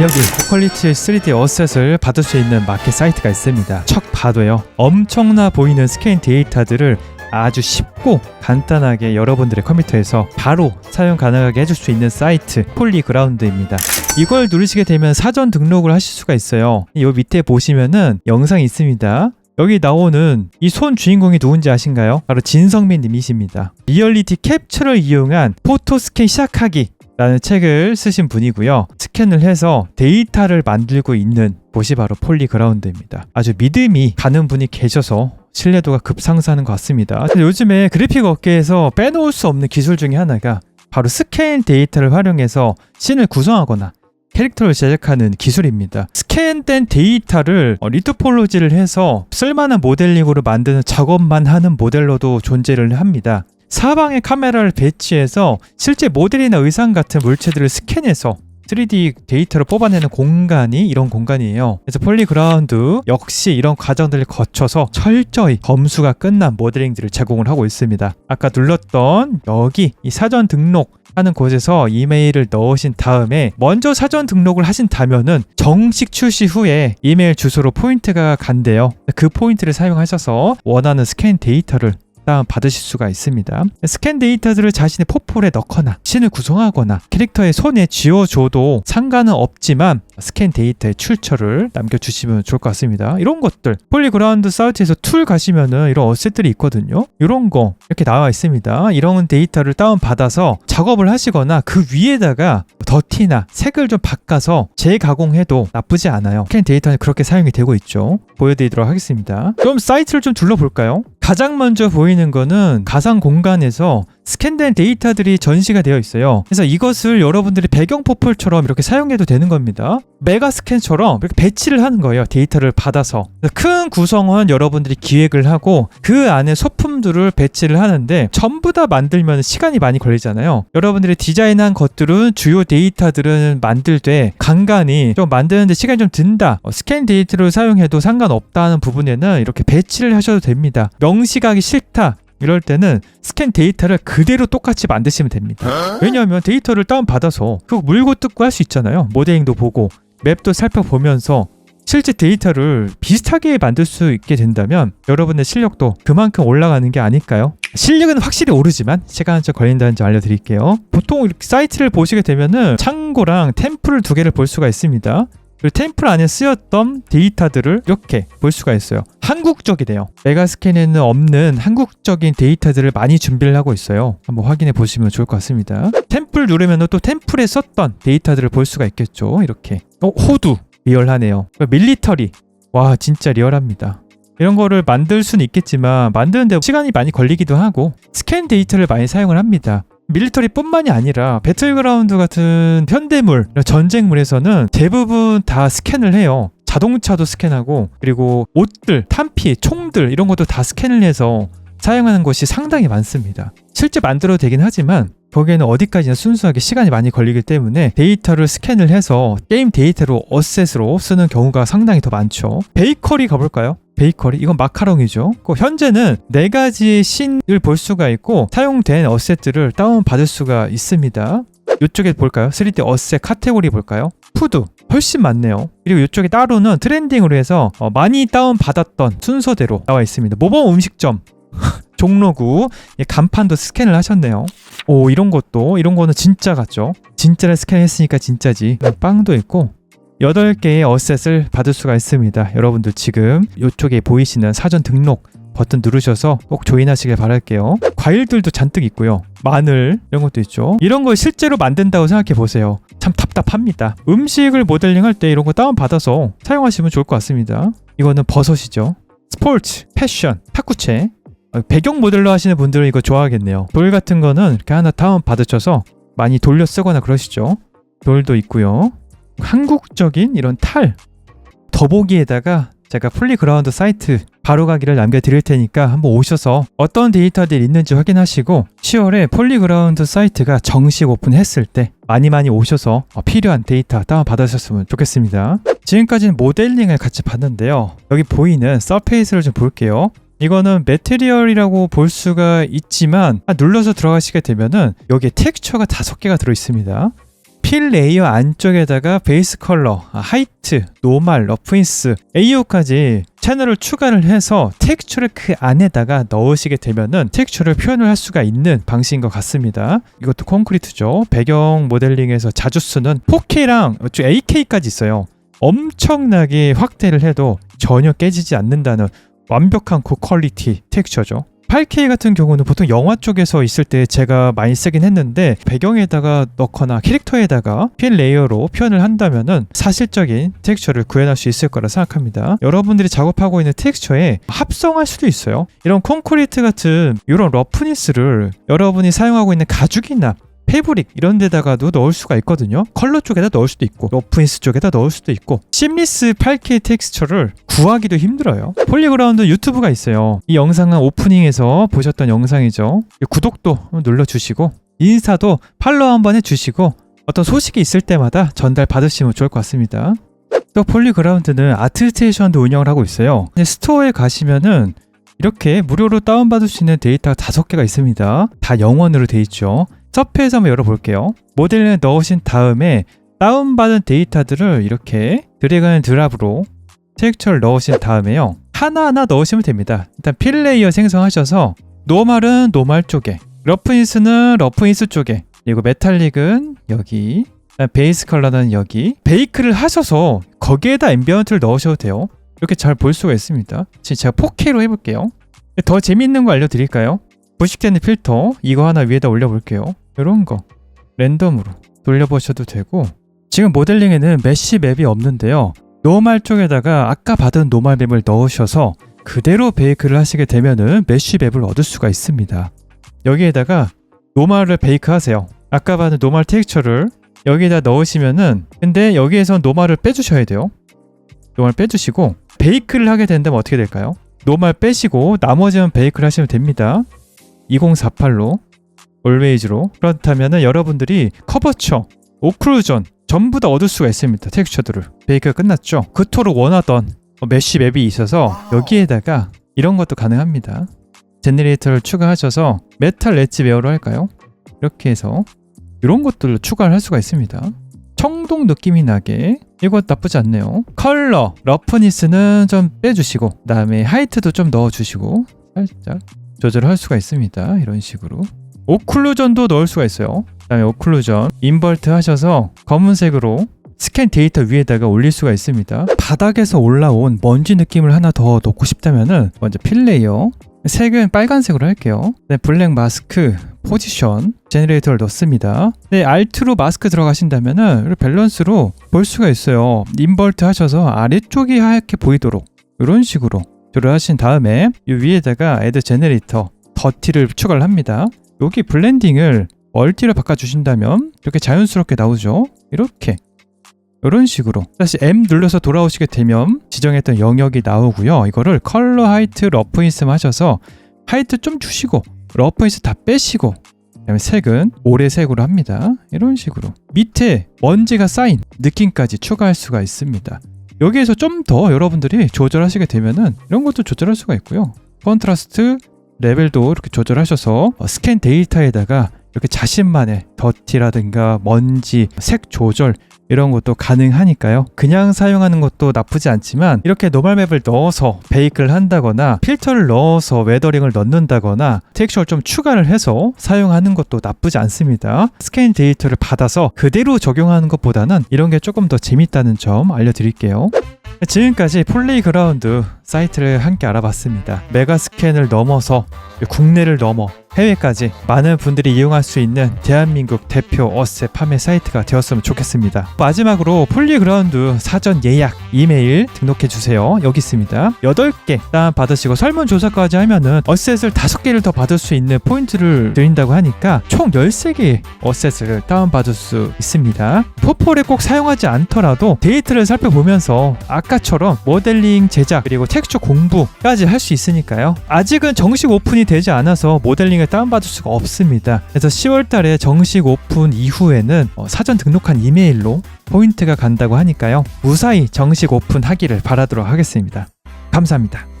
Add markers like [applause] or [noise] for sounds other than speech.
여기 고퀄리티 3D 어셋을 받을 수 있는 마켓 사이트가 있습니다. 척 봐도요. 엄청나 보이는 스캔 데이터들을 아주 쉽고 간단하게 여러분들의 컴퓨터에서 바로 사용 가능하게 해줄 수 있는 사이트 폴리그라운드입니다. 이걸 누르시게 되면 사전 등록을 하실 수가 있어요. 이 밑에 보시면은 영상이 있습니다. 여기 나오는 이 손 주인공이 누군지 아신가요? 바로 진성민 님이십니다. 리얼리티 캡처를 이용한 포토 스캔 시작하기 라는 책을 쓰신 분이고요. 스캔을 해서 데이터를 만들고 있는 곳이 바로 폴리그라운드입니다. 아주 믿음이 가는 분이 계셔서 신뢰도가 급상승하는 것 같습니다. 요즘에 그래픽 업계에서 빼놓을 수 없는 기술 중에 하나가 바로 스캔 데이터를 활용해서 씬을 구성하거나 캐릭터를 제작하는 기술입니다. 스캔된 데이터를 어, 리토폴로지를 해서 쓸만한 모델링으로 만드는 작업만 하는 모델로도 존재를 합니다. 사방에 카메라를 배치해서 실제 모델이나 의상 같은 물체들을 스캔해서 3D 데이터를 뽑아내는 공간이 이런 공간이에요. 그래서 폴리그라운드 역시 이런 과정들을 거쳐서 철저히 검수가 끝난 모델링들을 제공을 하고 있습니다. 아까 눌렀던 여기 이 사전 등록 하는 곳에서 이메일을 넣으신 다음에 먼저 사전 등록을 하신다면은 정식 출시 후에 이메일 주소로 포인트가 간대요. 그 포인트를 사용하셔서 원하는 스캔 데이터를 받으실 수가 있습니다. 스캔 데이터들을 자신의 포폴에 넣거나 신을 구성하거나 캐릭터의 손에 쥐어줘도 상관은 없지만 스캔 데이터의 출처를 남겨주시면 좋을 것 같습니다. 이런 것들 폴리그라운드 사이트에서 툴 가시면은 이런 어셋들이 있거든요. 이런 거 이렇게 나와 있습니다. 이런 데이터를 다운 받아서 작업을 하시거나 그 위에다가 더티나 색을 좀 바꿔서 재가공해도 나쁘지 않아요. 스캔 데이터는 그렇게 사용이 되고 있죠. 보여드리도록 하겠습니다. 그럼 사이트를 좀 둘러볼까요? 가장 먼저 보이는 거는 가상 공간에서 스캔된 데이터들이 전시가 되어 있어요. 그래서 이것을 여러분들이 배경 포폴처럼 이렇게 사용해도 되는 겁니다. 메가 스캔처럼 이렇게 배치를 하는 거예요. 데이터를 받아서. 큰 구성원 여러분들이 기획을 하고 그 안에 소품들을 배치를 하는데 전부 다 만들면 시간이 많이 걸리잖아요. 여러분들이 디자인한 것들은 주요 데이터들은 만들 때 간간히 좀 만드는데 시간이 좀 든다. 어, 스캔 데이터를 사용해도 상관없다는 부분에는 이렇게 배치를 하셔도 됩니다. 명시하기 싫다. 이럴 때는 스캔 데이터를 그대로 똑같이 만드시면 됩니다. 왜냐하면 데이터를 다운받아서 그거 물고 뜯고 할 수 있잖아요. 모델링도 보고 맵도 살펴보면서 실제 데이터를 비슷하게 만들 수 있게 된다면 여러분의 실력도 그만큼 올라가는 게 아닐까요? 실력은 확실히 오르지만 시간은 좀 걸린다는 점 알려드릴게요. 보통 사이트를 보시게 되면은 창고랑 템플 두 개를 볼 수가 있습니다. 그리고 템플 안에 쓰였던 데이터들을 이렇게 볼 수가 있어요. 한국적이네요. 메가스캔에는 없는 한국적인 데이터들을 많이 준비를 하고 있어요. 한번 확인해 보시면 좋을 것 같습니다. 템플 누르면 또 템플에 썼던 데이터들을 볼 수가 있겠죠. 이렇게. 어, 호두. 리얼하네요. 밀리터리. 와, 진짜 리얼합니다. 이런 거를 만들 수는 있겠지만 만드는데 시간이 많이 걸리기도 하고 스캔 데이터를 많이 사용을 합니다. 밀리터리뿐만이 아니라 배틀그라운드 같은 현대물, 전쟁물에서는 대부분 다 스캔을 해요. 자동차도 스캔하고 그리고 옷들, 탄피, 총들 이런 것도 다 스캔을 해서 사용하는 것이 상당히 많습니다. 실제 만들어도 되긴 하지만 거기에는 어디까지나 순수하게 시간이 많이 걸리기 때문에 데이터를 스캔을 해서 게임 데이터로 어셋으로 쓰는 경우가 상당히 더 많죠. 베이커리 가볼까요? 베이커리 이건 마카롱이죠. 그 현재는 네 가지의 신을 볼 수가 있고 사용된 어셋들을 다운 받을 수가 있습니다. 이쪽에 볼까요? 3D 어셋 카테고리 볼까요? 푸드 훨씬 많네요. 그리고 이쪽에 따로는 트렌딩으로 해서 어, 많이 다운 받았던 순서대로 나와 있습니다. 모범 음식점 [laughs] 종로구 예, 간판도 스캔을 하셨네요. 오 이런 것도 이런 거는 진짜 같죠? 진짜를 스캔했으니까 진짜지. 빵도 있고 8개의 어셋을 받을 수가 있습니다. 여러분들 지금 이쪽에 보이시는 사전 등록 버튼 누르셔서 꼭 조인하시길 바랄게요. 과일들도 잔뜩 있고요. 마늘 이런 것도 있죠. 이런 걸 실제로 만든다고 생각해 보세요. 참 답답합니다. 음식을 모델링 할 때 이런 거 다운 받아서 사용하시면 좋을 것 같습니다. 이거는 버섯이죠. 스포츠, 패션, 탁구채. 어, 배경 모델로 하시는 분들은 이거 좋아하겠네요. 돌 같은 거는 이렇게 하나 다운 받으셔서 많이 돌려 쓰거나 그러시죠. 돌도 있고요. 한국적인 이런 탈 더보기에다가 제가 플리그라운드 사이트 바로가기를 남겨드릴 테니까 한번 오셔서 어떤 데이터들이 있는지 확인하시고 10월에 폴리그라운드 사이트가 정식 오픈했을 때 많이 많이 오셔서 어, 필요한 데이터 다운받으셨으면 좋겠습니다. 지금까지는 모델링을 같이 봤는데요. 여기 보이는 서페이스를 좀 볼게요. 이거는 매테리얼이라고 볼 수가 있지만 눌러서 들어가시게 되면은 여기에 텍스처가 다섯 개가 들어 있습니다. 필 레이어 안쪽에다가 베이스 컬러, 아, 하이트, 노말, 러프인스, AO까지 채널을 추가를 해서 텍스처를 그 안에다가 넣으시게 되면은 텍스처를 표현을 할 수가 있는 방식인 것 같습니다. 이것도 콘크리트죠. 배경 모델링에서 자주 쓰는 4K랑 8K까지 있어요. 엄청나게 확대를 해도 전혀 깨지지 않는다는 완벽한 고퀄리티 텍스처죠. 8K 같은 경우는 보통 영화 쪽에서 있을 때 제가 많이 쓰긴 했는데 배경에다가 넣거나 캐릭터에다가 필 레이어로 표현을 한다면은 사실적인 텍스처를 구현할 수 있을 거라 생각합니다. 여러분들이 작업하고 있는 텍스처에 합성할 수도 있어요. 이런 콘크리트 같은 이런 러프니스를 여러분이 사용하고 있는 가죽이나 패브릭 이런 데다가도 넣을 수가 있거든요. 컬러 쪽에다 넣을 수도 있고 러프인스 쪽에다 넣을 수도 있고 심리스 8K 텍스처를 구하기도 힘들어요. 폴리그라운드 유튜브가 있어요. 이 영상은 오프닝에서 보셨던 영상이죠. 구독도 눌러주시고 인스타도 팔로우 한번 해주시고 어떤 소식이 있을 때마다 전달 받으시면 좋을 것 같습니다. 또 폴리그라운드는 아트스테이션도 운영을 하고 있어요. 스토어에 가시면은 이렇게 무료로 다운받을 수 있는 데이터가 다섯 개가 있습니다. 다 영원으로 돼 있죠. 서페에서 한번 열어볼게요. 모델을 넣으신 다음에 다운받은 데이터들을 이렇게 드래그 앤 드랍으로 텍스처를 넣으신 다음에요. 하나하나 넣으시면 됩니다. 일단 필 레이어 생성하셔서 노멀은 노멀 쪽에 러프인스는 러프인스 쪽에 그리고 메탈릭은 여기 베이스 컬러는 여기 베이크를 하셔서 거기에다 앰비언트를 넣으셔도 돼요. 이렇게 잘 볼 수가 있습니다. 지금 제가 4K로 해볼게요. 더 재밌는 거 알려드릴까요? 부식되는 필터 이거 하나 위에다 올려볼게요. 이런 거 랜덤으로 돌려보셔도 되고 지금 모델링에는 메쉬 맵이 없는데요. 노말 쪽에다가 아까 받은 노말 맵을 넣으셔서 그대로 베이크를 하시게 되면은 메쉬 맵을 얻을 수가 있습니다. 여기에다가 노말을 베이크 하세요. 아까 받은 노말 텍스처를 여기에다 넣으시면은 근데 여기에서 노말을 빼주셔야 돼요. 노말 빼주시고 베이크를 하게 된다면 어떻게 될까요? 노말 빼시고 나머지는 베이크를 하시면 됩니다. 2048로 올웨이즈로 그렇다면은 여러분들이 커버처, 오클루전 전부 다 얻을 수가 있습니다. 텍스처들을 베이크가 끝났죠. 그토록 원하던 메쉬 맵이 있어서 여기에다가 이런 것도 가능합니다. 제너레이터를 추가하셔서 메탈 엣지 웨어로 할까요? 이렇게 해서 이런 것들을 추가를 할 수가 있습니다. 청동 느낌이 나게 이거 나쁘지 않네요. 컬러, 러프니스는 좀 빼주시고 그 다음에 하이트도 좀 넣어주시고 살짝 조절할 수가 있습니다. 이런 식으로 오클루전도 넣을 수가 있어요. 그 다음에 오클루전 인버트 하셔서 검은색으로 스캔 데이터 위에다가 올릴 수가 있습니다. 바닥에서 올라온 먼지 느낌을 하나 더 넣고 싶다면은 먼저 필 레이어 색은 빨간색으로 할게요. 네, 블랙 마스크 포지션 제너레이터를 넣습니다. 네, 알트로 마스크 들어가신다면은 밸런스로 볼 수가 있어요. 인버트 하셔서 아래쪽이 하얗게 보이도록 이런 식으로 조절하신 다음에 이 위에다가 애드 제너레이터 더티를 추가를 합니다. 여기 블렌딩을 멀티로 바꿔주신다면 이렇게 자연스럽게 나오죠. 이렇게 이런 식으로 다시 M 눌러서 돌아오시게 되면 지정했던 영역이 나오고요. 이거를 컬러 하이트 러프 인스 하셔서 하이트 좀 주시고 러프 인스 다 빼시고 그다음에 색은 오래색으로 합니다. 이런 식으로 밑에 먼지가 쌓인 느낌까지 추가할 수가 있습니다. 여기에서 좀 더 여러분들이 조절하시게 되면은 이런 것도 조절할 수가 있고요. 컨트라스트 레벨도 이렇게 조절하셔서 어, 스캔 데이터에다가 이렇게 자신만의 더티라든가 먼지, 색 조절 이런 것도 가능하니까요. 그냥 사용하는 것도 나쁘지 않지만 이렇게 노멀 맵을 넣어서 베이크를 한다거나 필터를 넣어서 웨더링을 넣는다거나 텍스처를 좀 추가를 해서 사용하는 것도 나쁘지 않습니다. 스캔 데이터를 받아서 그대로 적용하는 것보다는 이런 게 조금 더 재밌다는 점 알려드릴게요. 지금까지 폴리그라운드 사이트를 함께 알아봤습니다. 메가 스캔을 넘어서 국내를 넘어 해외까지 많은 분들이 이용할 수 있는 대한민국 대표 어세 판매 사이트가 되었으면 좋겠습니다. 마지막으로 폴리그라운드 사전 예약 이메일 등록해 주세요. 여기 있습니다. 8개 다운 받으시고 설문조사까지 하면은 어셋을 5개를 더 받을 수 있는 포인트를 드린다고 하니까 총 13개 어셋을 다운 받을 수 있습니다. 포폴에 꼭 사용하지 않더라도 데이터를 살펴보면서 아까처럼 모델링 제작 그리고 텍스처 공부까지 할 수 있으니까요. 아직은 정식 오픈이 되지 않아서 모델링을 다운받을 수가 없습니다. 그래서 10월 달에 정식 오픈 이후에는 어, 사전 등록한 이메일로 포인트가 간다고 하니까요. 무사히 정식 오픈하기를 바라도록 하겠습니다. 감사합니다.